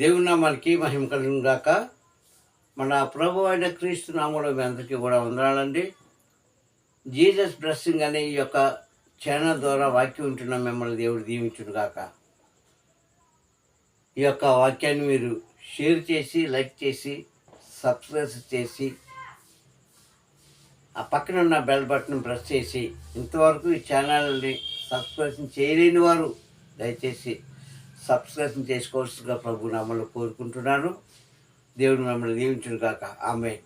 దేవుని నామానికి మహిమ కలిగిన గాక. మన ప్రభు అయిన క్రీస్తు నామంలో మీ అందరికీ కూడా వందనాలండి. జీసస్ బ్లెస్సింగ్ అనే ఈ యొక్క ఛానల్ ద్వారా వాక్యం ఉంటున్న మిమ్మల్ని దేవుడు దీవించును గాక. ఈ యొక్క వాక్యాన్ని మీరు షేర్ చేసి లైక్ చేసి సబ్స్క్రైబ్ చేసి ఆ పక్కన ఉన్న బెల్ బటన్ ప్రెస్ చేసి ఇంతవరకు ఈ ఛానల్ని సబ్స్క్రైబ్ చేయలేని వారు దయచేసి సబ్స్క్రైబ్ చేసుకోవాల్సిందిగా ప్రభు నామలు కోరుకుంటున్నాను. దేవుడు మిమ్మల్ని దీవించును కాక ఆమె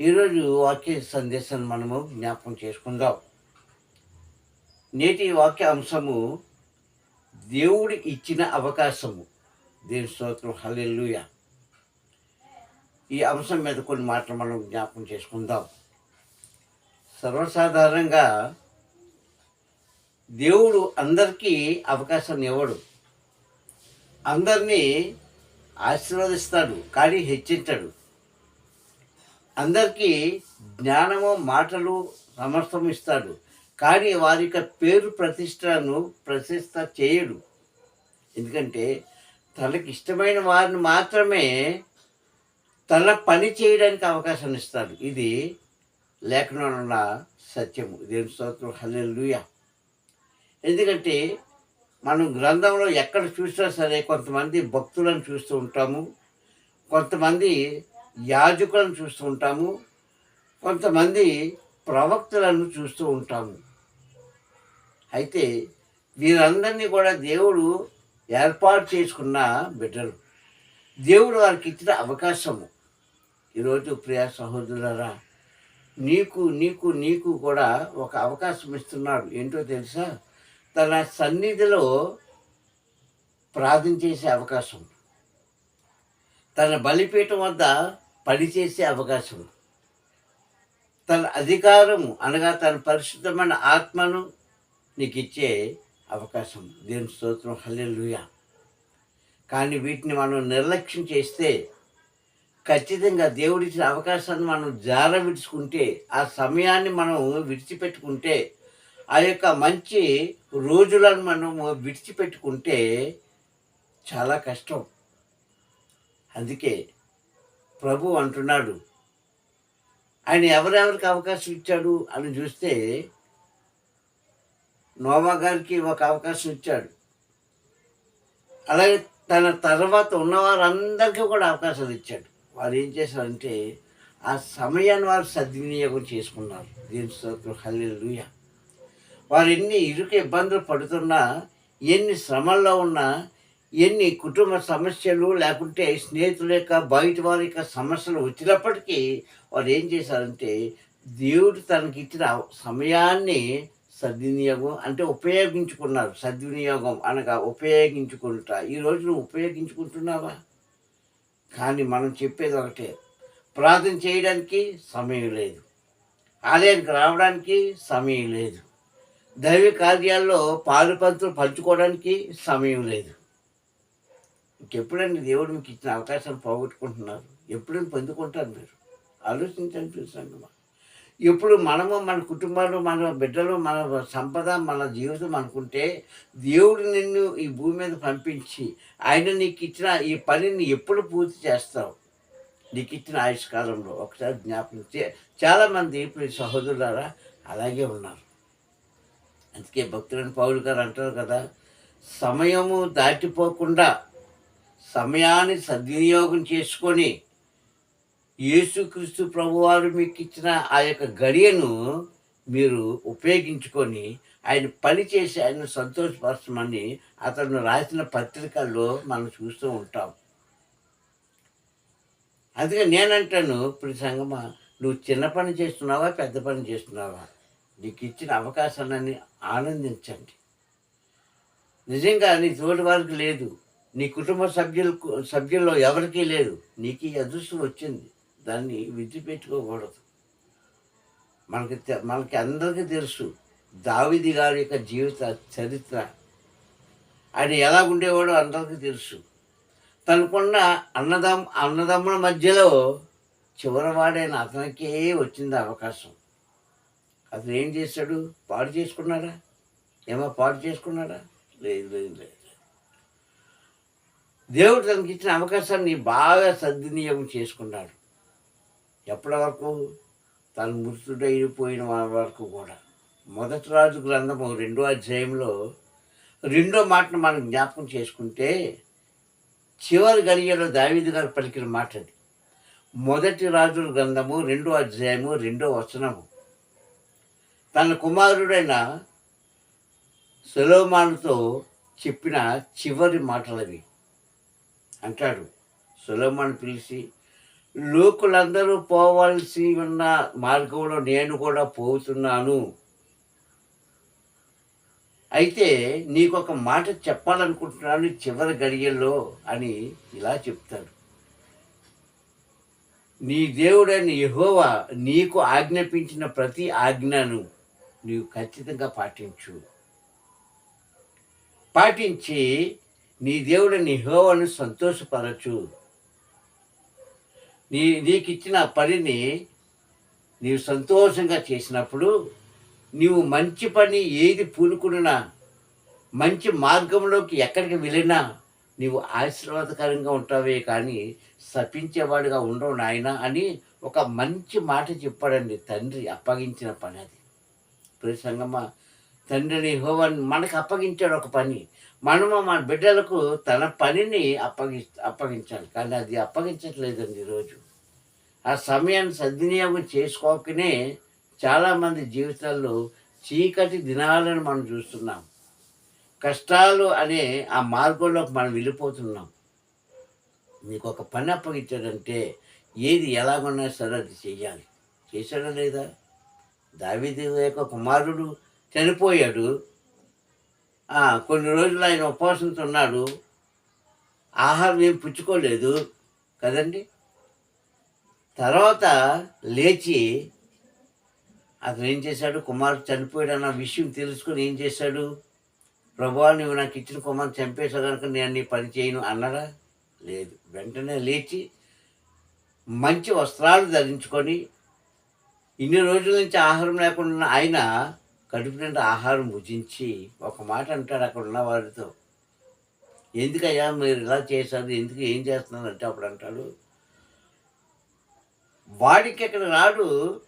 ఈరోజు వాక్య సందేశాన్ని మనము జ్ఞాపకం చేసుకుందాం. నేటి వాక్య అంశము దేవుడు ఇచ్చిన అవకాశము. దేవుని స్తోత్రం. హలెల్లుయ. ఈ అంశం మీద కొన్ని మాటలు మనం జ్ఞాపకం చేసుకుందాం. సర్వసాధారణంగా దేవుడు అందరికీ అవకాశాన్ని ఇవ్వడు. అందరినీ ఆశీర్వదిస్తాడు కానీ హెచ్చించడు. అందరికీ జ్ఞానము మాటలు సమర్థం ఇస్తాడు కానీ వారి యొక్క పేరు ప్రతిష్టను ప్రతిష్ట చేయడు. ఎందుకంటే తనకి ఇష్టమైన వారిని మాత్రమే తన పని చేయడానికి అవకాశం ఇస్తాడు. ఇది లేఖనంలో ఉన్న సత్యము. దేవుని స్తోత్రం. హల్లెలూయా. ఎందుకంటే మనం గ్రంథంలో ఎక్కడ చూసినా సరే కొంతమంది భక్తులను చూస్తూ ఉంటాము కొంతమంది యాజకులను చూస్తూ ఉంటాము కొంతమంది ప్రవక్తలను చూస్తూ ఉంటాము. అయితే వీరందరినీ కూడా దేవుడు ఏర్పాటు చేసుకున్న బిడ్డలు. దేవుడు వారికి ఇచ్చిన అవకాశము. ఈరోజు ప్రియా సహోదరులరా నీకు నీకు నీకు కూడా ఒక అవకాశం ఇస్తున్నాడు. ఏంటో తెలుసా? తన సన్నిధిలో ప్రార్థన చేసే అవకాశం. తన బలిపీఠం వద్ద పనిచేసే అవకాశం. తన అధికారము అనగా తన పరిశుద్ధమైన ఆత్మను నీకు ఇచ్చే అవకాశం. దేని స్తోత్రం. హల్లెలుయ. కానీ వీటిని మనం నిర్లక్ష్యం చేస్తే ఖచ్చితంగా దేవుడిచ్చిన అవకాశాన్ని మనం జార విడుచుకుంటే ఆ సమయాన్ని మనం విడిచిపెట్టుకుంటే ఆ యొక్క మంచి రోజులను మనం విడిచిపెట్టుకుంటే చాలా కష్టం. అందుకే ప్రభు అంటున్నాడు ఆయన ఎవరెవరికి అవకాశం ఇచ్చాడు అని చూస్తే నోవా గారికి ఒక అవకాశం ఇచ్చాడు. అలాగే తన తర్వాత ఉన్నవారందరికీ కూడా అవకాశాలు ఇచ్చాడు. వారు ఏం చేశారంటే ఆ సమయాన్ని వారు సద్వినియోగం చేసుకున్నారు. దీని స్తోత్రం. హల్లెలూయ. వారు ఎన్ని ఇరుకు ఇబ్బందులు పడుతున్నా ఎన్ని శ్రమల్లో ఉన్నా ఎన్ని కుటుంబ సమస్యలు లేకుంటే స్నేహితుల యొక్క బయట వారి యొక్క సమస్యలు వచ్చినప్పటికీ వారు ఏం చేశారంటే దేవుడు తనకి ఇచ్చిన సమయాన్ని సద్వినియోగం అంటే ఉపయోగించుకున్నారు. సద్వినియోగం అనగా ఉపయోగించుకుంటా. ఈరోజు నువ్వు ఉపయోగించుకుంటున్నావా? కానీ మనం చెప్పేది ఒకటే ప్రార్థన చేయడానికి సమయం లేదు. ఆలయానికి రావడానికి సమయం లేదు. దైవ కార్యాల్లో పాలు పంతులు పంచుకోవడానికి సమయం లేదు. ఇంకెప్పుడైనా దేవుడు మీకు ఇచ్చిన అవకాశాలు పోగొట్టుకుంటున్నారు. ఎప్పుడైనా పొందుకుంటారు మీరు. ఆలోచించండి చూసాను ఇప్పుడు మనము మన కుటుంబాలు మన బిడ్డలు మన సంపద మన జీవితం అనుకుంటే దేవుడు నిన్ను ఈ భూమి మీద పంపించి ఆయన నీకు ఇచ్చిన ఈ పనిని ఎప్పుడు పూర్తి చేస్తావు? నీకు ఇచ్చిన ఆయుష్కాలంలో ఒకసారి జ్ఞాపకం చాలామంది ఇప్పుడు సహోదరులారా అలాగే ఉన్నారు. అందుకే భక్తులైన పౌలు గారు అంటారు కదా సమయము దాటిపోకుండా సమయాన్ని సద్వినియోగం చేసుకొని యేసుక్రీస్తు ప్రభువారు మీకు ఇచ్చిన ఆ యొక్క గడియను మీరు ఉపయోగించుకొని ఆయన పని చేసి ఆయన సంతోషపరచమని అతను రాసిన పత్రికల్లో మనం చూస్తూ ఉంటాం. అందుకే నేనంటాను ఇప్పుడు సంగమా నువ్వు చిన్న పని చేస్తున్నావా పెద్ద పని చేస్తున్నావా? నీకు ఇచ్చిన అవకాశాన్ని ఆనందించండి. నిజంగా నీ తోటి వారికి లేదు. నీ కుటుంబ సభ్యులకు సభ్యుల్లో ఎవరికీ లేదు. నీకు ఈ అదృష్టం వచ్చింది. దాన్ని విడిచిపెట్టుకోకూడదు. మనకి తె- మనకి అందరికీ తెలుసు. దావిది గారి యొక్క జీవిత చరిత్ర. ఆయన ఎలా ఉండేవాడో అందరికీ తెలుసు. తనకున్న అన్నదమ్ అన్నదమ్ముల మధ్యలో చివరివాడైన అతనికే వచ్చింది అవకాశం. అతను ఏం చేశాడు? పాడు చేసుకున్నాడా? ఏమో పాడు చేసుకున్నాడా? లేదు లేదు లేదు. దేవుడు తనకి ఇచ్చిన అవకాశాన్ని బాగా సద్వినియోగం చేసుకున్నాడు. ఎప్పటి వరకు? తను మృతుడైపోయిన వరకు కూడా. మొదటి రాజు గ్రంథము రెండో అధ్యాయంలో రెండో మాటను మనం జ్ఞాపకం చేసుకుంటే చివరి గడియలో దావీదు గారు పలికిన మాట అది మొదటి రాజుల గ్రంథము రెండో అధ్యాయము రెండో వచనము. తన కుమారుడైన సులోమానుతో చెప్పిన చివరి మాటలవి. అంటాడు సులోమాను పిలిచి లోకులందరూ పోవాల్సి ఉన్న మార్గంలో నేను కూడా పోతున్నాను. అయితే నీకు ఒక మాట చెప్పాలనుకుంటున్నాను చివరి గడియల్లో అని ఇలా చెప్తాడు. నీ దేవుడైన యహోవా నీకు ఆజ్ఞాపించిన ప్రతి ఆజ్ఞను నీవు ఖచ్చితంగా పాటించు. పాటించి నీ దేవుడు నీ హోవను సంతోషపరచు. నీ నీకు ఇచ్చిన పనిని నీవు సంతోషంగా చేసినప్పుడు నీవు మంచి పని ఏది పూనుకున్నా మంచి మార్గంలోకి ఎక్కడికి వెళ్ళినా నీవు ఆశీర్వాదకరంగా ఉంటావే కానీ శపించేవాడుగా ఉండవు నాయన అని ఒక మంచి మాట చెప్పాడండి తండ్రి అప్పగించిన పని అది. ప్రసంగమ్మ తండ్రిని హోవన్ మనకు అప్పగించాడు ఒక పని. మనము మన బిడ్డలకు తన పనిని అప్పగి అప్పగించాలి. కానీ అది అప్పగించట్లేదండి ఈరోజు ఆ సమయాన్ని సద్వినియోగం చేసుకోకనే చాలామంది జీవితాల్లో చీకటి దినాలను మనం చూస్తున్నాం. కష్టాలు అనే ఆ మార్గంలోకి మనం వెళ్ళిపోతున్నాం. నీకు ఒక పని అప్పగించాడంటే ఏది ఎలాగున్నా సరే అది చేయాలి చేశాడా లేదా? దావిది యొక్క కుమారుడు చనిపోయాడు. కొన్ని రోజులు ఆయన ఉపవాసంతో ఉన్నాడు. ఆహారం ఏం పుచ్చుకోలేదు కదండి? తర్వాత లేచి అతను ఏం చేశాడు? కుమారుడు చనిపోయాడు అన్న విషయం తెలుసుకుని ఏం చేశాడు? ప్రభా నువ్వు నాకు ఇచ్చిన కుమారుని చంపేశావు కనుక నేను నీ పని చేయను అన్నాడా? లేదు. వెంటనే లేచి మంచి వస్త్రాలు ధరించుకొని ఇన్ని రోజుల నుంచి ఆహారం లేకుండా ఆయన కడుపు నిండా ఆహారం భుజించి ఒక మాట అంటాడు అక్కడ ఉన్న వారితో. ఎందుకయ్యా మీరు ఇలా చేశారు? ఎందుకు ఏం చేస్తున్నారు? అంటే అప్పుడు అంటాడు. వాడికి అక్కడ రాడు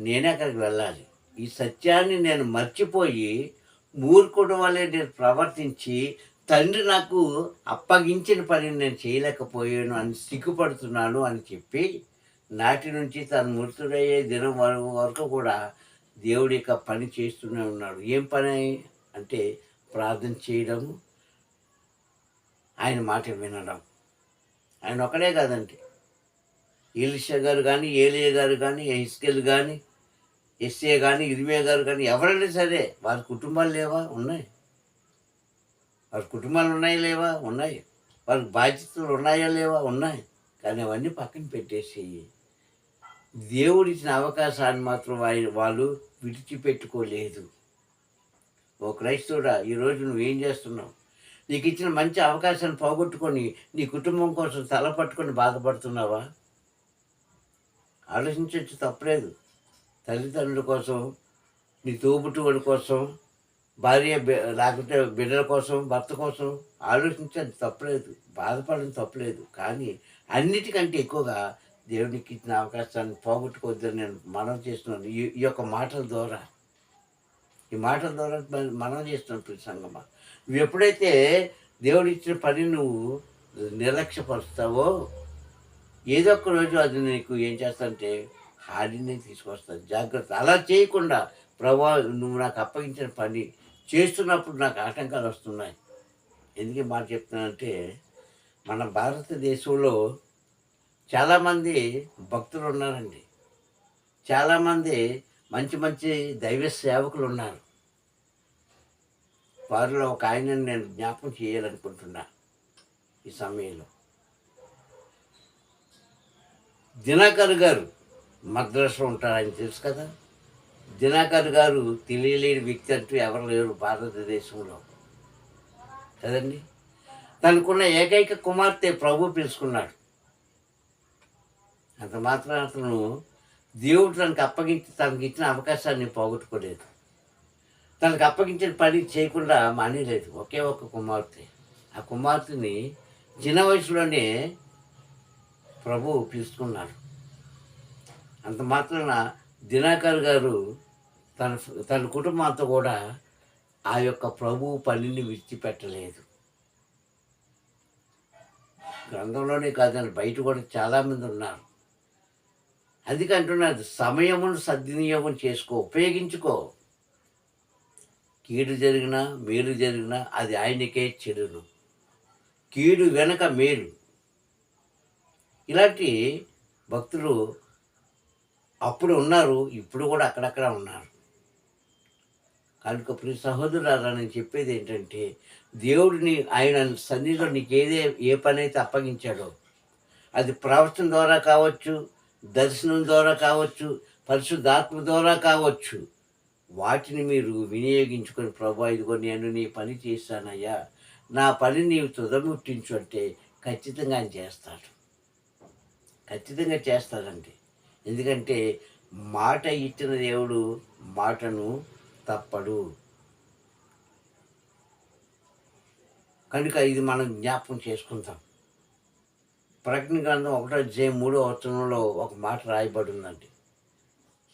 నేనే అక్కడికి వెళ్ళాలి. ఈ సత్యాన్ని నేను మర్చిపోయి మూర్ఖుడు వలె నేను ప్రవర్తించి తండ్రి నాకు అప్పగించిన పని నేను చేయలేకపోయాను అని సిగ్గుపడుతున్నాను అని చెప్పి నాటి నుంచి తను మృతుడయ్యే దినం వరకు వరకు కూడా దేవుడి యొక్క పని చేస్తూనే ఉన్నాడు. ఏం పని? అంటే ప్రార్థన చేయడము ఆయన మాట వినడం. ఆయన ఒకడే కాదండి. ఈలిషా గారు కానీ ఏలియ గారు కానీ ఎస్కెల్ కానీ ఎస్ఏ కానీ ఇరిమే గారు కానీ ఎవరైనా సరే వారి కుటుంబాలు లేవా? ఉన్నాయి. వారి కుటుంబాలు ఉన్నాయా లేవా? ఉన్నాయి. వారికి బాధ్యతలు ఉన్నాయా లేవా? ఉన్నాయి. కానీ అవన్నీ పక్కన పెట్టేసి దేవుడిచ్చిన అవకాశాన్ని మాత్రం ఆయన వాళ్ళు విడిచిపెట్టుకోలేదు. ఓ క్రైస్తవుడా ఈరోజు నువ్వేం చేస్తున్నావు? నీకు ఇచ్చిన మంచి అవకాశాన్ని పోగొట్టుకొని నీ కుటుంబం కోసం తల పట్టుకొని బాధపడుతున్నావా? ఆలోచించవచ్చు తప్పలేదు. తల్లిదండ్రుల కోసం నీ తోబుట్టువాడి కోసం భార్య లేకపోతే బిడ్డల కోసం భర్త కోసం ఆలోచించదు తప్పలేదు. బాధపడడం తప్పలేదు. కానీ అన్నిటికంటే ఎక్కువగా దేవునికి ఇచ్చిన అవకాశాన్ని పోగొట్టుకోవద్దని నేను మనం చేస్తున్నాను. ఈ ఈ యొక్క మాటల ద్వారా. ఈ మాటల ద్వారా మనం చేస్తున్నాం ప్రతి నువ్వు ఎప్పుడైతే దేవుడు ఇచ్చిన పని నువ్వు నిర్లక్ష్యపరుస్తావో ఏదో ఒక రోజు అది నీకు ఏం చేస్తానంటే హానిని తీసుకొస్తాను జాగ్రత్త. అలా చేయకుండా ప్రభా నువ్వు నాకు అప్పగించిన పని చేస్తున్నప్పుడు నాకు ఆటంకాలు వస్తున్నాయి. ఎందుకు మాట చెప్తున్నానంటే మన భారతదేశంలో చాలామంది భక్తులు ఉన్నారండి చాలామంది మంచి మంచి దైవ సేవకులు ఉన్నారు వారిలో ఒక ఆయనని నేను జ్ఞాపకం చేయాలనుకుంటున్నా ఈ సమయంలో. దినకర్ గారు మద్రాసులో ఉంటారు ఆయన తెలుసు కదా? దినకర్ గారు తెలియలేని వ్యక్తి అంటూ ఎవరు లేరు భారతదేశంలో. కదండి? తనకున్న ఏకైక కుమార్తె ప్రభు పిలుచుకున్నాడు. అంత మాత్రం అతను దేవుడు తనకు అప్పగించి తనకి ఇచ్చిన అవకాశాన్ని పోగొట్టుకోలేదు. తనకు అప్పగించిన పని చేయకుండా మానేలేదు. ఒకే ఒక కుమార్తె. ఆ కుమార్తెని చిన్న వయసులోనే ప్రభు పిలుచుకున్నాడు అంత మాత్రాన దినాకర్ గారు తన తన కుటుంబంతో కూడా ఆ యొక్క ప్రభు పనిని విడిచిపెట్టలేదు. గ్రంథంలోనే కాదని బయట కూడా చాలామంది ఉన్నారు. అందుకంటున్నది సమయమును సద్వినియోగం చేసుకో ఉపయోగించుకో. కీడు జరిగినా మేలు జరిగినా అది ఆయనకే చెడును. కీడు వెనక మేలు. ఇలాంటి భక్తులు అప్పుడు ఉన్నారు ఇప్పుడు కూడా అక్కడక్కడ ఉన్నారు. కనుక ప్రియ సహోదరులారా నేను చెప్పేది ఏంటంటే దేవుడిని ఆయన సన్నిధిలో నీకు ఏదే ఏ పని అయితే అప్పగించాడో అది ప్రవచనం ద్వారా కావచ్చు దర్శనం ద్వారా కావచ్చు పరిశుద్ధాత్మ ద్వారా కావచ్చు వాటిని మీరు వినియోగించుకొని ప్రభా ఇదిగో నేను నీ పని చేశానయ్యా. నా పని నీవు తుదముట్టించు అంటే ఖచ్చితంగా ఆయన చేస్తాడు. ఖచ్చితంగా చేస్తాడండి. ఎందుకంటే మాట ఇచ్చిన దేవుడు మాటను తప్పడు. కనుక ఇది మనం జ్ఞాపకం చేసుకుందాం. ప్రకటన గ్రంథం ఒకటో అధ్యాయం మూడో వచనంలో ఒక మాట రాయబడి ఉందండి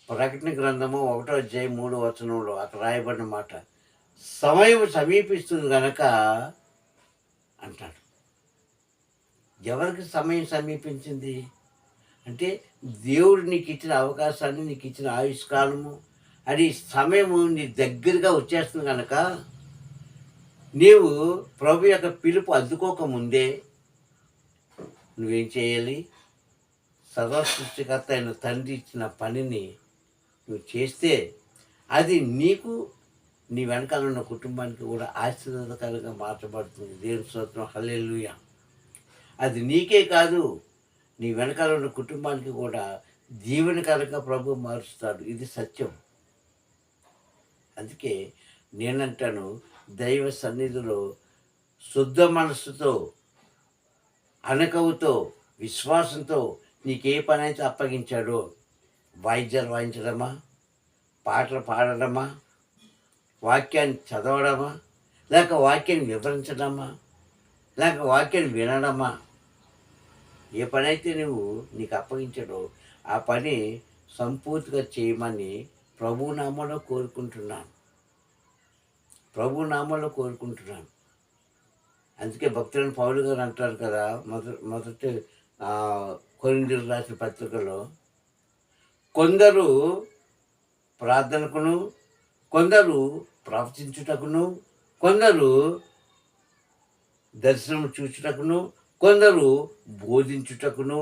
ప్రకటన గ్రంథము ఒకటో అధ్యాయం మూడో వచనంలో అక్కడ రాయబడిన మాట సమయం సమీపిస్తుంది కనుక అంటాడు. ఎవరికి సమయం సమీపించింది? అంటే దేవుడు నీకు ఇచ్చిన అవకాశాన్ని నీకు ఇచ్చిన ఆయుష్కాలము అది సమయము నీ దగ్గరగా వచ్చేస్తుంది కనుక నీవు ప్రభు యొక్క పిలుపు అందుకోకముందే నువ్వేం చేయాలి? సదా సృష్టికర్త అయిన తండ్రి ఇచ్చిన పనిని నువ్వు చేస్తే అది నీకు నీ వెనకాల ఉన్న కుటుంబానికి కూడా ఆశీర్వాదకరంగా మార్చబడుతుంది. దేవుని స్తోత్రం. హల్లెలుయ. అది నీకే కాదు నీ వెనకాల ఉన్న కుటుంబానికి కూడా జీవనకరంగా ప్రభు మారుస్తాడు. ఇది సత్యం. అందుకే నేనంటాను దైవ సన్నిధిలో శుద్ధ మనస్సుతో అనకవుతో విశ్వాసంతో నీకే పని అయితే అప్పగించాడో. వాయిద్యాలు వాయించడమా? పాటలు పాడడమా? వాక్యాన్ని చదవడమా? లేక వాక్యాన్ని వివరించడమా? లేక వాక్యాన్ని వినడమా? ఏ పని అయితే నువ్వు నీకు అప్పగించాడో ఆ పని సంపూర్తిగా చేయమని ప్రభునామంలో కోరుకుంటున్నాను. ప్రభునామంలో కోరుకుంటున్నాను. అందుకే భక్తులను పౌలు గారు అంటారు కదా మొదటి మొదటి కొరిందులు రాసిన పత్రికలో కొందరు ప్రార్థనకును కొందరు ప్రవచించుటకును కొందరు దర్శనం చూచుటకును కొందరు బోధించుటకును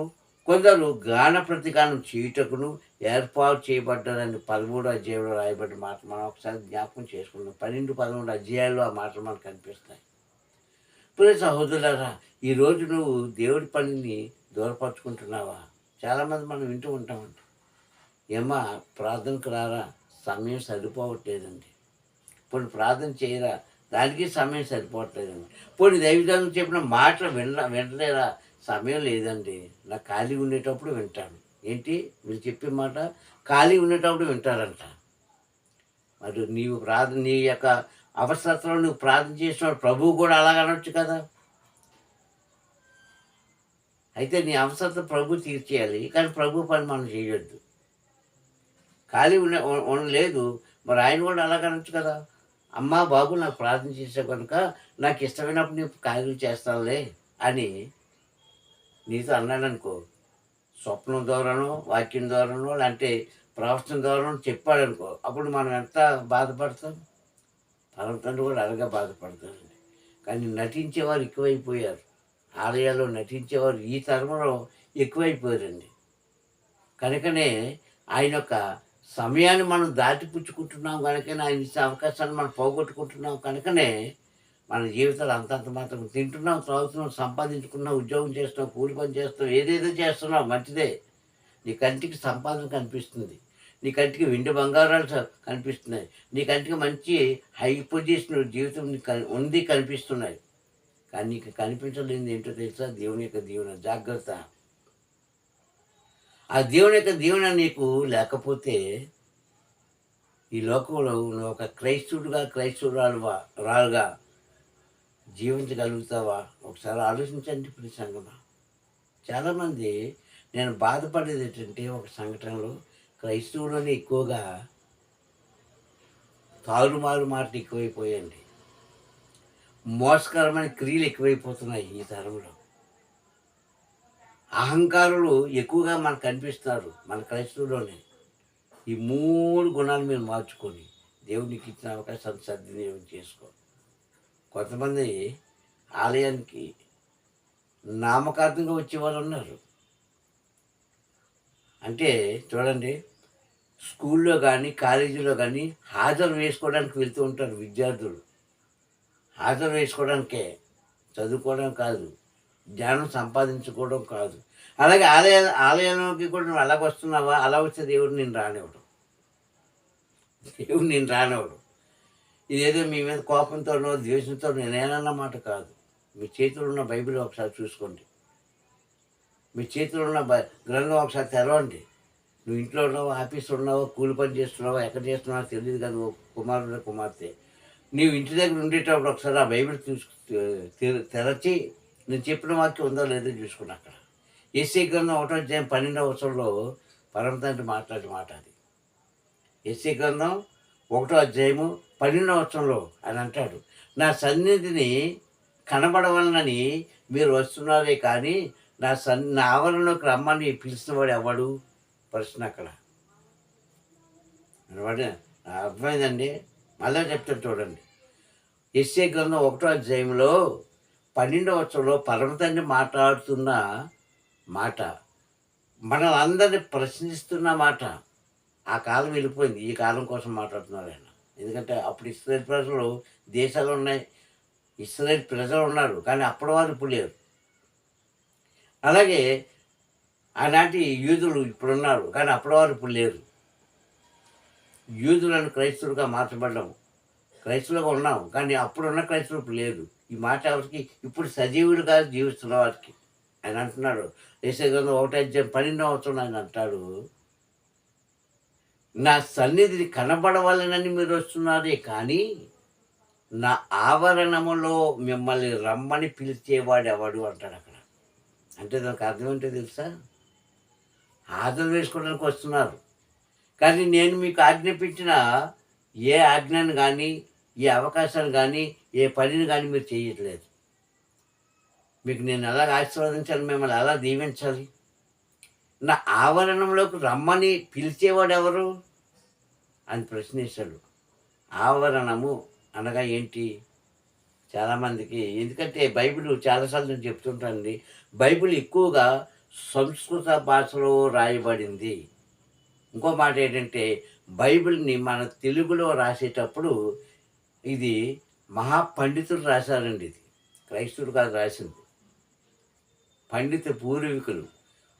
కొందరు గాన ప్రతిగానం చేయుటకును ఏర్పాటు చేయబడ్డారని పదమూడు అధ్యాయంలో రాయబడిన మాట మనం ఒకసారి జ్ఞాపకం చేసుకున్నాం పన్నెండు పదమూడు అధ్యాయాలు ఆ మాటలు మనకు కనిపిస్తాయి. ప్రియ సహోదరులారా ఈరోజు నువ్వు దేవుడి పనిని దూరపరచుకుంటున్నావా? చాలామంది మనం వింటూ ఉంటామంట. ఏమా ప్రార్థనకు రారా? సమయం సరిపోవట్లేదండి. పోనీ ప్రార్థన చేయరా? దానికి సమయం సరిపోవట్లేదండి. పోనీ దైవజనం చెప్పిన మాటలు విన వినలేరా? సమయం లేదండి. నాకు ఖాళీ ఉండేటప్పుడు వింటాను. ఏంటి? మీరు చెప్పే మాట ఖాళీ ఉండేటప్పుడు వింటారంట. మరి నీవు ప్రార్థన నీ యొక్క అవసరతలో నువ్వు ప్రార్థన చేసినప్పుడు ప్రభువు కూడా అలాగ అనొచ్చు కదా? అయితే నీ అవసరత ప్రభు తీర్చేయాలి కానీ ప్రభు పని మనం చేయొద్దు. ఖాళీ ఉన్న ఉండలేదు మరి ఆయన కూడా అలాగ అనొచ్చు కదా? అమ్మా బాబు నాకు ప్రార్థన చేసే కనుక నాకు ఇష్టమైనప్పుడు నేను కార్యం చేస్తానులే అని నీతో అన్నాడు అనుకో స్వప్నం ద్వారానో వాక్యం ద్వారానో అంటే ప్రవర్తన ద్వారానో చెప్పాడనుకో అప్పుడు మనం ఎంత బాధపడతాం? పరమతండ్రి కూడా అలాగే బాధపడతారండి కానీ నటించేవారు ఎక్కువైపోయారు. ఆలయాల్లో నటించేవారు ఈ తరంలో ఎక్కువైపోయారండి. కనుకనే ఆయన యొక్క సమయాన్ని మనం దాటిపుచ్చుకుంటున్నాం కనుకనే ఆయన ఇచ్చే అవకాశాన్ని మనం పోగొట్టుకుంటున్నాం కనుకనే మన జీవితాలు అంతంత మాత్రం తింటున్నాం త్రాగుతున్నాం సంపాదించుకున్నాం ఉద్యోగం చేస్తున్నాం కూలి పని చేస్తున్నాం ఏదేదో చేస్తున్నాం మంచిదే. నీ కంటికి సంపాదన కనిపిస్తుంది. నీ కంటికి వెండి బంగారాలు కనిపిస్తున్నాయి. నీ కంటికి మంచి హై పొజిషన్ జీవితం ఉంది కనిపిస్తున్నాయి. కానీ నీకు కనిపించలేనిది ఏంటో తెలుసా? దేవుని యొక్క దీవెన జాగ్రత్త. ఆ దేవుని యొక్క దీవెన నీకు లేకపోతే ఈ లోకంలో నువ్వు ఒక క్రైస్తవుడుగా క్రైస్తవురాలువా రాలుగా జీవించగలుగుతావా? ఒకసారి ఆలోచించండి ఇప్పుడు సంఘటన చాలామంది నేను బాధపడేది ఏంటంటే ఒక సంఘటనలో క్రైస్తవులోనే ఎక్కువగా తారుమారు మాటలు ఎక్కువైపోయాయండి. మోసకరమైన క్రియలు ఎక్కువైపోతున్నాయి ఈ తరంలో. అహంకారులు ఎక్కువగా మనకు కనిపిస్తున్నారు మన క్రైస్తవులోనే ఈ మూడు గుణాలు మీరు మార్చుకొని దేవునికి ఇచ్చిన అవకాశాన్ని సద్వినియోగం చేసుకో. కొంతమంది ఆలయానికి నామకార్థంగా వచ్చేవాళ్ళు ఉన్నారు. అంటే చూడండి స్కూల్లో కానీ కాలేజీలో కానీ హాజరు వేసుకోవడానికి వెళ్తూ ఉంటారు విద్యార్థులు. హాజరు వేసుకోవడానికే చదువుకోవడం కాదు జ్ఞానం సంపాదించుకోవడం కాదు. అలాగే ఆలయ ఆలయంలోకి కూడా నువ్వు అలా వస్తున్నావా? అలా వచ్చే దేవుడు నేను రానివ్వడు. దేవుడు నేను రానివ్వడు. ఇదేదో మీ మీద కోపంతోనో ద్వేషంతో నేనేనన్న మాట కాదు. మీ చేతిలో ఉన్న బైబిల్ ఒకసారి చూసుకోండి. మీ చేతిలో ఉన్న గ్రంథం ఒకసారి తెరవండి. నువ్వు ఇంట్లో ఉన్నావు ఆఫీస్లో ఉన్నావు కూలి పని చేస్తున్నావు ఎక్కడ చేస్తున్నావో తెలియదు కదా కుమారుడు కుమార్తె. నీవు ఇంటి దగ్గర ఉండేటప్పుడు ఒకసారి ఆ బైబిల్ తీసుకు తెరచి నేను చెప్పిన వాక్యం ఉందో లేదో చూసుకున్నా అక్కడ. ఎస్సీ గ్రంథం ఒకటో అధ్యాయం పన్నెండవ అవసరంలో పరమతండ్రి మాట్లాడే మాట అది. ఎస్సీ గ్రంథం ఒకటో అధ్యాయము పన్నెండవ అవసరంలో అని అంటాడు నా సన్నిధిని కనబడవలనని మీరు వస్తున్నారే కానీ నా సన్ నా ఆవరణలోకి రమ్మని పిలిచిన వాడు ఎవడు? ప్రశ్న అక్కడ. అర్థమైందండి? మళ్ళీ చెప్తాను చూడండి. ఎస్ఏ గ్రంథం ఒకటో అధ్యాయంలో పన్నెండవ వచ్చంలో పరమతండ్రి మాట్లాడుతున్న మాట మనలందరినీ ప్రశ్నిస్తున్న మాట ఆ కాలం వెళ్ళిపోయింది. ఈ కాలం కోసం మాట్లాడుతున్నారు ఆయన. ఎందుకంటే అప్పుడు ఇస్రాయేల్ ప్రజలు దేశాలు ఉన్నాయి. ఇస్రాయేల్ ప్రజలు ఉన్నారు. కానీ అప్పటి వారు ఇప్పుడు లేరు. అలాగే ఆనాటి యూదులు ఇప్పుడున్నారు కానీ అప్పటి వారు ఇప్పుడు లేరు. యూదులను క్రైస్తవులుగా మార్చబడ్డాము క్రైస్తవులుగా ఉన్నాం కానీ అప్పుడున్న క్రైస్తవులు ఇప్పుడు లేరు. ఈ మాట ఎవరికి? ఇప్పుడు సజీవులుగా జీవిస్తున్న వారికి. ఆయన అంటున్నాడు దేశంలో ఒకటే అధ్యాయం పన్నెండవ అవసరం ఆయన అంటాడు నా సన్నిధిని కనబడవాలనని మీరు వస్తున్నారే కానీ నా ఆవరణములో మిమ్మల్ని రమ్మని పిలిచేవాడు ఎవడు అంటాడు అక్కడ. అంటే దానికి అర్థం ఏంటో తెలుసా? ఆదరణ వేసుకోవడానికి వస్తున్నారు. కానీ నేను మీకు ఆజ్ఞాపించిన ఏ ఆజ్ఞను కానీ ఏ అవకాశాన్ని కానీ ఏ పనిని కానీ మీరు చేయట్లేదు. మీకు నేను ఎలా ఆశీర్వదించాలి మిమ్మల్ని ఎలా దీవించాలి? నా ఆవరణంలోకి రమ్మని పిలిచేవాడు ఎవరు? అని ప్రశ్నించాడు ఆవరణము అనగా ఏంటి? చాలామందికి ఎందుకంటే బైబిల్ చాలాసార్లు నేను చెప్తుంటానండి బైబిల్ ఎక్కువగా సంస్కృత భాషలో రాయబడింది. ఇంకో మాట ఏంటంటే బైబిల్ని మన తెలుగులో రాసేటప్పుడు ఇది మహాపండితులు రాశారండి ఇది. క్రైస్తవుడు కాదు రాసింది. పండిత పూర్వీకులు.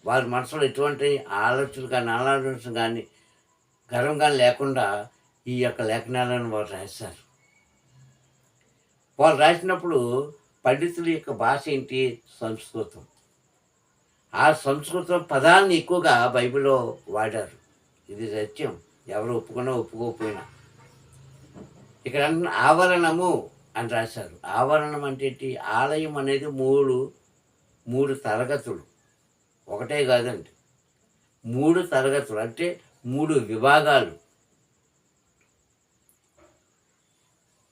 వారి మనసులో ఎటువంటి ఆలోచనలు కానీ ఆలోచన కానీ గర్వంగా లేకుండా ఈ యొక్క లేఖనాలను వారు రాశారు. వాళ్ళు రాసినప్పుడు పండితుల యొక్క భాష ఏంటి? సంస్కృతం. ఆ సంస్కృతం పదాలను ఎక్కువగా బైబిల్లో వాడారు. ఇది సత్యం. ఎవరు ఒప్పుకున్నా ఒప్పుకోకపోయినా. ఇక్కడ ఆవరణము అని రాశారు. ఆవరణం అంటే ఏంటి? ఆలయం అనేది మూడు మూడు తరగతులు. ఒకటే కాదండి. మూడు తరగతులు అంటే మూడు విభాగాలు.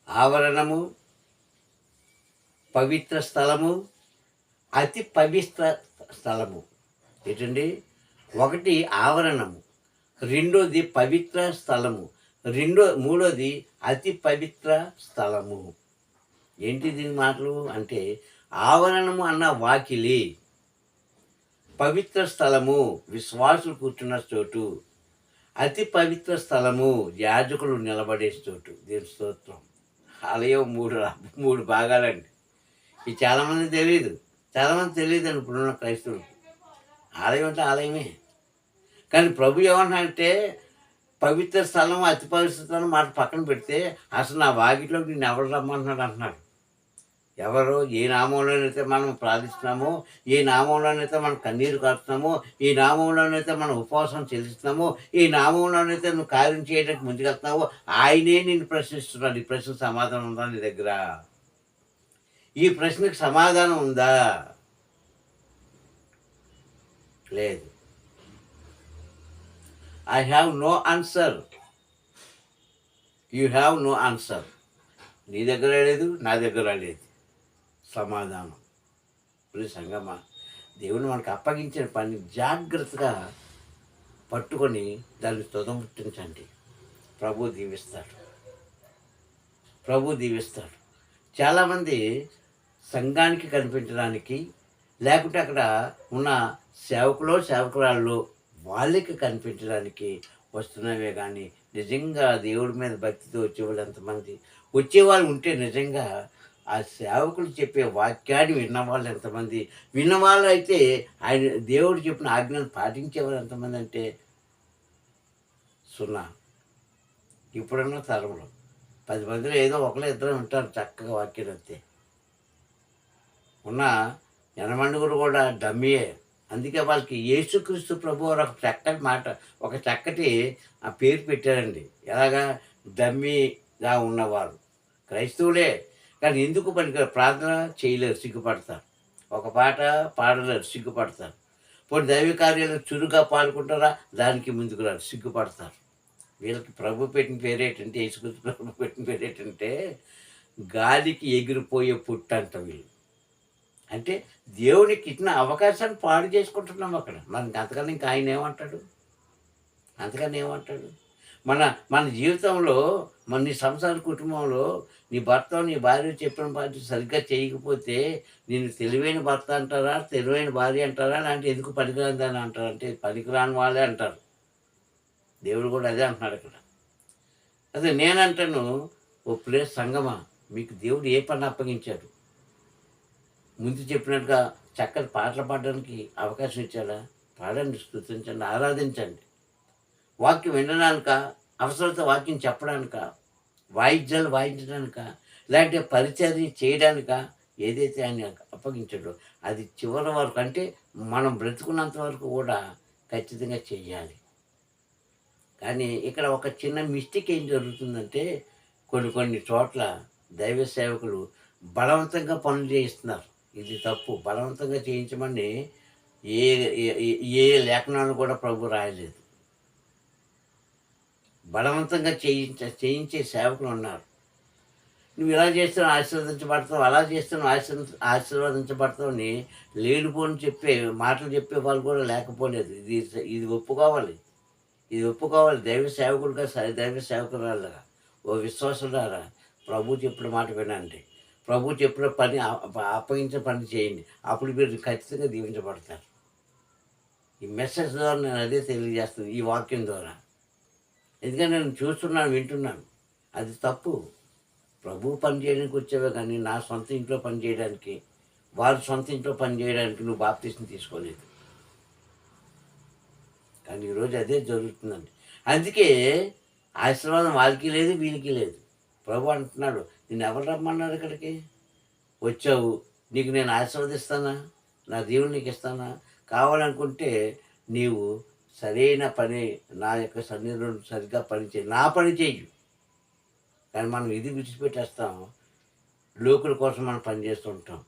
ఆవరణము పవిత్ర స్థలము అతి పవిత్ర స్థలము. ఏంటండి? ఒకటి ఆవరణము రెండోది పవిత్ర స్థలము రెండో మూడోది అతి పవిత్ర స్థలము. ఏంటి దీని మాటలు? అంటే ఆవరణము అన్న వాకిలి పవిత్ర స్థలము విశ్వాసులు కూర్చున్న చోటు అతి పవిత్ర స్థలము యాజకులు నిలబడే చోటు. దీని స్తోత్రం. ఆలయం మూడు మూడు భాగాలండి. ఇది చాలామంది తెలియదు చాలామంది తెలియదు ఇప్పుడున్న క్రైస్తవులకు ఆలయం అంటే ఆలయమే. కానీ ప్రభు ఏమన్నాడంటే పవిత్ర స్థలం అతి పవిత్ర స్థలం మాట పక్కన పెడితే అసలు నా వాకిట్లోకి నేను ఎవరు రమ్మంటున్నాడు అంటున్నాడు. ఎవరు ఏ నామంలోనైతే మనం ప్రార్థిస్తున్నామో ఏ నామంలోనైతే మనం కన్నీరు కారుతున్నామో ఈ నామంలోనైతే మనం ఉపవాసం చెల్లిస్తున్నామో ఈ నామంలోనైతే నువ్వు కార్యం చేయడానికి ముందుకెళ్తున్నావో ఆయనే నేను ప్రశ్నిస్తున్నాడు. ఈ ప్రశ్న సమాధానం ఉందా నీ దగ్గర? ఈ ప్రశ్నకు సమాధానం ఉందా? లేదు. I have no answer you have no answer నీ దగ్గర లేదు నా దగ్గర లేదు. సమాధానం. ఇప్పుడు సంగమా దేవుని మనకు అప్పగించిన పని జాగ్రత్తగా పట్టుకొని దాన్ని తొదముట్టించండి ప్రభు దీవిస్తాడు. ప్రభు దీవిస్తాడు. చాలామంది సంఘానికి కనిపించడానికి లేకుంటే అక్కడ ఉన్న సేవకులో సేవకురాళ్ళు వాళ్ళకి కనిపించడానికి వస్తున్నవే కానీ నిజంగా దేవుడి మీద భక్తితో వచ్చేవాళ్ళు ఎంతమంది? వచ్చేవాళ్ళు ఉంటే నిజంగా ఆ సేవకులు చెప్పే వాక్యాన్ని విన్నవాళ్ళు ఎంతమంది? విన్నవాళ్ళు అయితే ఆయన దేవుడు చెప్పిన ఆజ్ఞలు పాటించేవాళ్ళు ఎంతమంది అంటే? సున్నా. ఇప్పుడున్న తరంలో. పది మందిలో ఏదో ఒకరు ఇద్దరు ఉంటారు చక్కగా వాక్యం అంతే. ఉన్న యనమండుగురు కూడా డమ్మియే. అందుకే వాళ్ళకి యేసుక్రీస్తు ప్రభు ఒక చక్కటి మాట ఒక చక్కటి ఆ పేరు పెట్టారండి. ఎలాగా? డమ్మిగా ఉన్నవారు. క్రైస్తవులే. కానీ ఎందుకు పనికి ప్రార్థన చేయలేరు సిగ్గుపడతారు. ఒక పాట పాడలేరు సిగ్గుపడతారు. పోనీ దైవ కార్యాలు చురుగ్గా పాల్గొంటారా? దానికి ముందుకు రారు సిగ్గుపడతారు. వీళ్ళకి ప్రభు పెట్టిన పేరేటంటే యేసుకృష్ణ ప్రభు పెట్టిన పేరేటంటే గాలికి ఎగిరిపోయే పుట్ట అంట వీళ్ళు. అంటే దేవునికి ఇచ్చిన అవకాశాన్ని పాడు చేసుకుంటున్నాం అక్కడ. మనకి అంతకన్నా ఇంకా ఆయన ఏమంటాడు? అంతకన్నా ఏమంటాడు? మన మన జీవితంలో మన నీ సంసార కుటుంబంలో నీ భర్త నీ భార్య చెప్పిన పాటు సరిగ్గా చేయకపోతే నేను తెలివైన భర్త అంటారా తెలివైన భార్య అంటారా అంటే ఎందుకు పనికిరాందని అంటారు? అంటే పనికిరాని వాళ్ళే అంటారు. దేవుడు కూడా అదే అంటున్నాడు అక్కడ. అదే నేనంటాను ఓ ప్లేస్ సంగమా మీకు దేవుడు ఏ పని అప్పగించాడు? ముందు చెప్పినట్టుగా చక్కటి పాటలు పాడడానికి అవకాశం ఇచ్చాడా పాడండి స్థుతించండి ఆరాధించండి. వాక్యం వినడానిక? అవసరత వాక్యం చెప్పడానిక? వాయిద్యాలు వాయించడానిక? లేకపోతే పరిచర్య చేయడానిక? ఏదైతే ఆయన అప్పగించాడో అది చివరి వరకు అంటే మనం బ్రతుకున్నంత వరకు కూడా ఖచ్చితంగా చేయాలి కానీ ఇక్కడ ఒక చిన్న మిస్టేక్ ఏం జరుగుతుందంటే కొన్ని కొన్ని చోట్ల దైవ సేవకులు బలవంతంగా పనులు చేయిస్తున్నారు. ఇది తప్పు. బలవంతంగా చేయించమని ఏ ఏ- లేఖనాలు కూడా ప్రభు రాయలేదు. బలవంతంగా చేయించ చేయించే సేవకులు ఉన్నారు. నువ్వు ఇలా చేస్తున్నావు ఆశీర్వదించబడతావు అలా చేస్తున్నావు ఆశీర్వ ఆశీర్వదించబడతావు అని లేనిపోని చెప్పే మాటలు చెప్పే వాళ్ళు కూడా లేకపోలేదు. ఇది ఇది ఒప్పుకోవాలి. ఇది ఒప్పుకోవాలి. దైవ సేవకుడుగా దైవ సేవకురాలుగా ఓ విశ్వాసులారా ప్రభు చెప్పిన మాట వినండి. ప్రభు చెప్పిన పని అప్పగించిన పని చేయండి. అప్పుడు మీరు ఖచ్చితంగా దీవించబడతారు. ఈ మెసేజ్ ద్వారా నేను అదే తెలియజేస్తుంది ఈ వాక్యం ద్వారా. ఎందుకంటే నేను చూస్తున్నాను వింటున్నాను. అది తప్పు. ప్రభు పని చేయడానికి వచ్చావే కానీ నా సొంత ఇంట్లో పని చేయడానికి వారి సొంత ఇంట్లో పని చేయడానికి నువ్వు బాప్తీసం తీసుకోలేదు. కానీ ఈరోజు అదే జరుగుతుందండి. అందుకే ఆశీర్వాదం వాళ్ళకి లేదు వీళ్ళకి లేదు. ప్రభు అంటున్నాడు నిన్ను ఎవరు రమ్మన్నారు ఇక్కడికి? వచ్చావు. నీకు నేను ఆశీర్వదిస్తానా? నా దేవుడు నీకు ఇస్తానా? కావాలనుకుంటే నీవు సరైన పని నా యొక్క సన్నిధిలో సరిగ్గా పని చేయి. నా పని చేయు. కానీ మనం ఇది విడిచిపెట్టేస్తాం. లోకుల కోసం మనం పని చేస్తుంటాం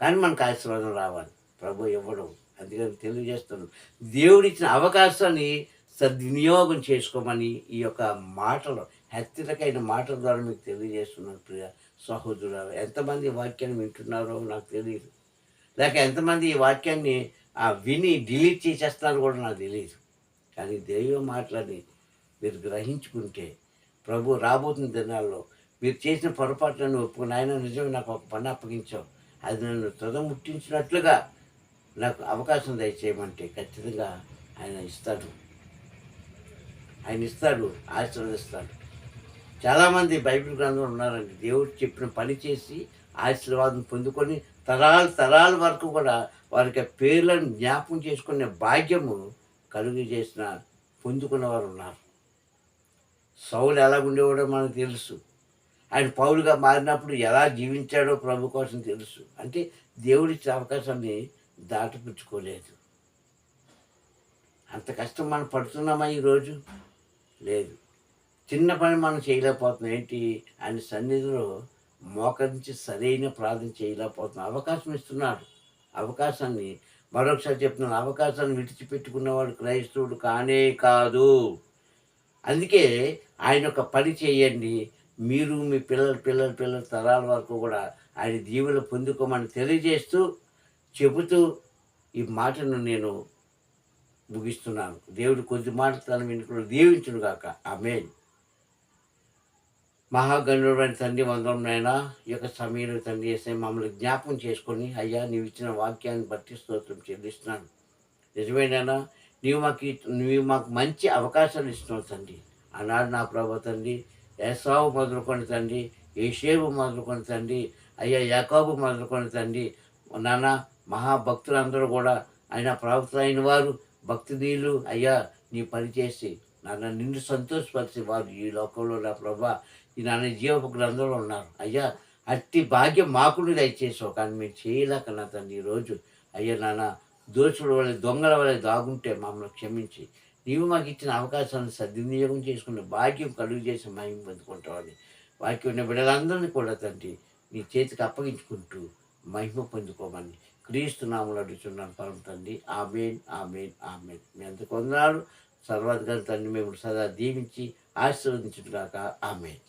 కానీ మనకు ఆశీర్వాదం రావాలి. ప్రభు ఇవ్వడం. అందుకని తెలియజేస్తున్నాం దేవుడిచ్చిన అవకాశాన్ని సద్వినియోగం చేసుకోమని ఈ యొక్క మాటలు హెచ్చరికైన మాటల ద్వారా మీకు తెలియజేస్తున్నాను ప్రియ సహోదరులు ఎంతమంది ఈ వాక్యాన్ని వింటున్నారో నాకు తెలియదు. లేక ఎంతమంది ఈ వాక్యాన్ని ఆ విని డిలీట్ చేసేస్తారో కూడా నాకు తెలియదు. కానీ దైవ మాటలని మీరు గ్రహించుకుంటే ప్రభు రాబోతున్న దినాల్లో మీరు చేసిన పొరపాట్లను ఒప్పుకుని ఆయన నిజమే నాకు ఒక పని అప్పగించావు. అది నన్ను తుదముట్టించినట్లుగా నాకు అవకాశం దయచేయమంటే ఖచ్చితంగా ఆయన ఇస్తాడు. ఆయన ఇస్తాడు ఆశీర్వదిస్తాడు. చాలామంది బైబిల్ గ్రంథంలో ఉన్నారండి. దేవుడు చెప్పిన పని చేసి ఆశీర్వాదం పొందుకొని తరాలు తరాల వరకు కూడా వారికి పేర్లను జ్ఞాపకం చేసుకునే భాగ్యము కలుగు చేసిన పొందుకున్నవారు ఉన్నారు. సౌలు ఎలా ఉండేవాడో మనకు తెలుసు. ఆయన పౌరుగా మారినప్పుడు ఎలా జీవించాడో ప్రభు కోసం తెలుసు. అంటే దేవుడిచ్చే అవకాశాన్ని దాటిపుచ్చుకోలేదు. అంత కష్టం మనం పడుతున్నామా ఈరోజు? లేదు. చిన్న పని మనం చేయలేకపోతున్నాం. ఏంటి? ఆయన సన్నిధిలో మోకరించి సరైన ప్రార్థన చేయలేకపోతున్నాం. అవకాశం ఇస్తున్నాడు. అవకాశాన్ని మరొకసారి చెప్తున్నాను. అవకాశాన్ని విడిచిపెట్టుకున్నవాడు క్రైస్తవుడు కానే కాదు. అందుకే ఆయన ఒక పని చేయండి. మీరు మీ పిల్లల పిల్లల పిల్లల తరాల వరకు కూడా ఆయన దీవులు పొందుకోమని తెలియజేస్తూ చెబుతూ ఈ మాటను నేను ముగిస్తున్నాను. దేవుడు కొద్ది మాట తన వెనుకలు దీవించును గాక ఆమెన్. మహాగణుడైన తండ్రి వందరం నాయన ఈ యొక్క సమయంలో తండ్రి చేస్తే మమ్మల్ని జ్ఞాపకం చేసుకొని అయ్యా నీవు ఇచ్చిన వాక్యాన్ని బట్టి స్తోత్రం చెల్లిస్తున్నాను. నిజమేనా నీవు మాకు నీవు మాకు మంచి అవకాశాలు ఇస్తున్నావు తండ్రి. అన్నాడు నా ప్రభా తండ్రి ఏసావు మొదలుకొని తండ్రి ఏషేబు మొదలుకొని తండ్రి అయ్యా యాకోబు మొదలుకొని తండ్రి నాన్న మహాభక్తులందరూ కూడా ఆయన ప్రవక్తలైన వారు భక్తునీయులు అయ్యా నీ పని చేసి నాన్న నిన్ను సంతోషపరిచి వారు ఈ లోకంలో నా ప్రభా. ఈ నాన్న జీవపు గ్రంథంలో ఉన్నారు. అయ్యా అట్టి భాగ్యం మాకుడు దయచేసావు కానీ మేము చేయలేక నా తండ్రి ఈరోజు అయ్యా నాన్న దోషుల వల్ల దొంగల వల్ల దాగుంటే మమ్మల్ని క్షమించి. నీవు మాకు ఇచ్చిన అవకాశాన్ని సద్వినియోగం చేసుకునే భాగ్యం కలుగు చేసి మహిమ పొందుకుంటామని వాక్యం ఉన్న బిడ్డలందరినీ కూడా తండ్రి నీ చేతికి అప్పగించుకుంటూ మహిమ పొందుకోమని క్రీస్తు నామలు అడుగుతున్నాను పరమ తండ్రి. Amen amen amen. మీ అంత కొందనాలు సర్వాధికారి తండ్రి మేము సదా దీవించి ఆశీర్వదించుగాక ఆమెన్.